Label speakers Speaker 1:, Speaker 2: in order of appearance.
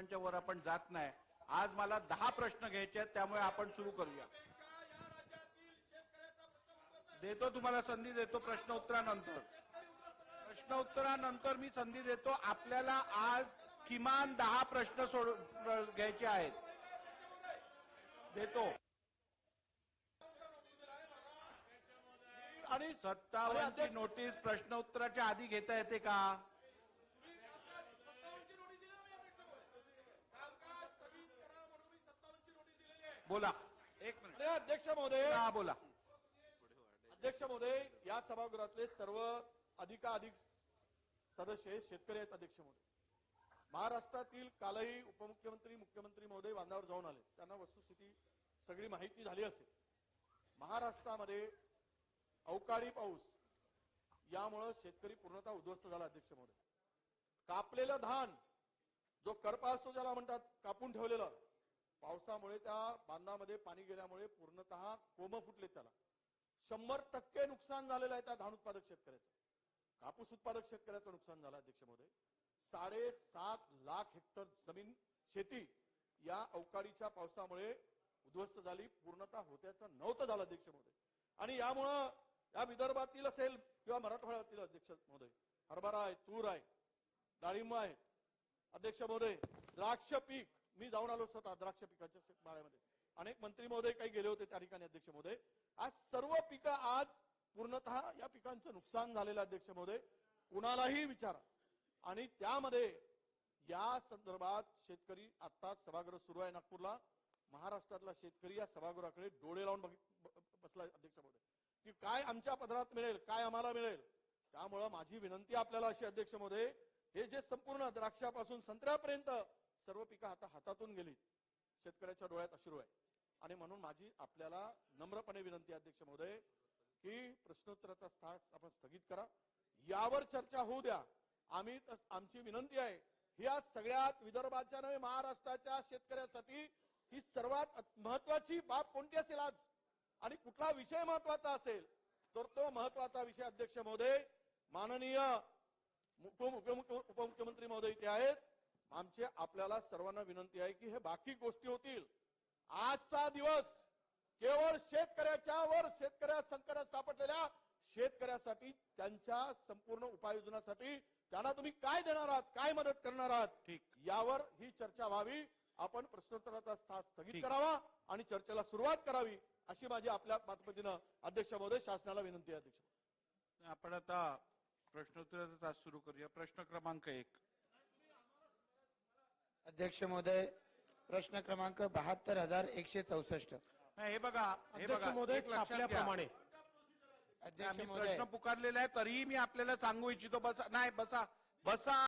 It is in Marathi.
Speaker 1: प्रश्नांच्या वर आपण जात नाही. आज मला दहा प्रश्न घ्यायचे आहेत त्यामुळे आपण सुरू करूया. देतो तुम्हाला संधी देतो प्रश्न उत्तरानंतर प्रश्न उत्तरानंतर मी संधी देतो. आपल्याला आज किमान दहा प्रश्न सोड घ्यायचे आहेत. देतो.
Speaker 2: आणि
Speaker 1: सत्तावन्नची नोटीस प्रश्न उत्तराच्या आधी घेता येते का? बोला. एक मिनिट.
Speaker 2: अध्यक्ष महोदय
Speaker 1: हा बोला.
Speaker 2: अध्यक्ष महोदय या सभागृहातले सर्व अधिकाधिक सदस्य हे शेतकरी आहेत अध्यक्ष महोदय. महाराष्ट्रातील कालही उपमुख्यमंत्री मुख्यमंत्री महोदय बांधावर जाऊन आले. त्यांना वस्तुस्थिती सगळी माहिती झाली असेल. महाराष्ट्रामध्ये अवकाळी पाऊस यामुळं शेतकरी पूर्णतः उद्ध्वस्त झाला अध्यक्ष महोदय. कापलेलं धान जो करपा असतो ज्याला म्हणतात कापून ठेवलेलं पावसामुळे त्या बांधामध्ये पाणी गेल्यामुळे पूर्णतः कोंब फुटले त्याला. शंभर टक्के नुकसान झालेलं आहे त्या धान उत्पादक शेतकऱ्याचं. कापूस उत्पादक शेतकऱ्याचं नुकसान झालं अध्यक्ष महोदय. साडेसात लाख हेक्टर जमीन शेती या अवकाळीच्या पावसामुळे उद्ध्वस्त झाली पूर्णतः होत्याचं नव्हतं झालं अध्यक्ष महोदय. आणि यामुळं या विदर्भातील असेल किंवा मराठवाड्यातील अध्यक्ष महोदय हरभरा आहे तूर आहे डाळिंब आहे. अध्यक्ष महोदय द्राक्ष पीक मी जाऊन आलो स्वतः द्राक्ष पिकाच्या शेतमाळ्यामध्ये अनेक मंत्री महोदय काही गेले होते त्या ठिकाणी अध्यक्ष महोदय. आज सर्व पिकं आज पूर्णतः या पिकांचं नुकसान झालेलं अध्यक्ष महोदय. कुणालाही विचारा. आणि त्यामध्ये या संदर्भात शेतकरी आता सभागृह सुरू आहे नागपूरला. महाराष्ट्रातला शेतकरी या सभागृहाकडे डोळे लावून बघित बसला अध्यक्ष महोदय. की काय आमच्या पदरात मिळेल काय आम्हाला मिळेल? त्यामुळं माझी विनंती आपल्याला अशी अध्यक्ष महोदय हे जे संपूर्ण द्राक्षापासून संत्र्यापर्यंत सर्व पिकं आता हातातून गेली. शेतकऱ्याच्या डोळ्यात अश्रू आहे. आणि म्हणून माझी आपल्याला नम्रपणे विनंती अध्यक्ष महोदय की प्रश्नोत्तराचा तास आपण स्थगित करा. यावर चर्चा होऊ द्या. आम्ही आमची विनंती आहे ही आज सगळ्यात विदर्भाच्या नव्हे महाराष्ट्राच्या शेतकऱ्यासाठी ही सर्वात महत्वाची बाब कोणती असेल आज? आणि कुठला विषय महत्त्वाचा असेल? तर तो महत्त्वाचा विषय अध्यक्ष महोदय माननीय उपमुख्यमंत्री महोदय इथे आहेत. आमचे आपल्याला सर्वांना विनंती आहे की हे बाकी गोष्टी होतील. आजचा दिवस केवळ शेतकऱ्याच्या वर शेतकऱ्या संकटात सापडलेल्या शेतकऱ्यासाठी त्यांच्या संपूर्ण उपाययोजनासाठी त्यांना तुम्ही काय देणार आहात काय मदत करणार आहात
Speaker 1: ठीक.
Speaker 2: यावर ही चर्चा व्हावी. आपण प्रश्नोत्तराचा स्थगित. करावा आणि चर्चेला सुरुवात करावी अशी माझी आपल्या मातपतीनं अध्यक्ष महोदय शासनाला विनंती आहे अध्यक्ष
Speaker 1: आपण आता प्रश्नोत्तराचा तास सुरू करूया. प्रश्न क्रमांक एक.
Speaker 3: अध्यक्ष महोदय प्रश्न क्रमांक बहात्तर हजार एकशे चौसष्ट.
Speaker 1: नाही, हे बघा हे
Speaker 4: अध्यक्ष
Speaker 1: बघा
Speaker 4: महोदय
Speaker 1: एक लक्षात घ्या.
Speaker 4: छापल्याप्रमाणे.
Speaker 3: अध्यक्ष
Speaker 1: आम्ही
Speaker 3: महोदय.
Speaker 1: प्रश्न पुकारलेला आहे तरीही मी आपल्याला सांगू इच्छितो बसा नाही बसा बसा.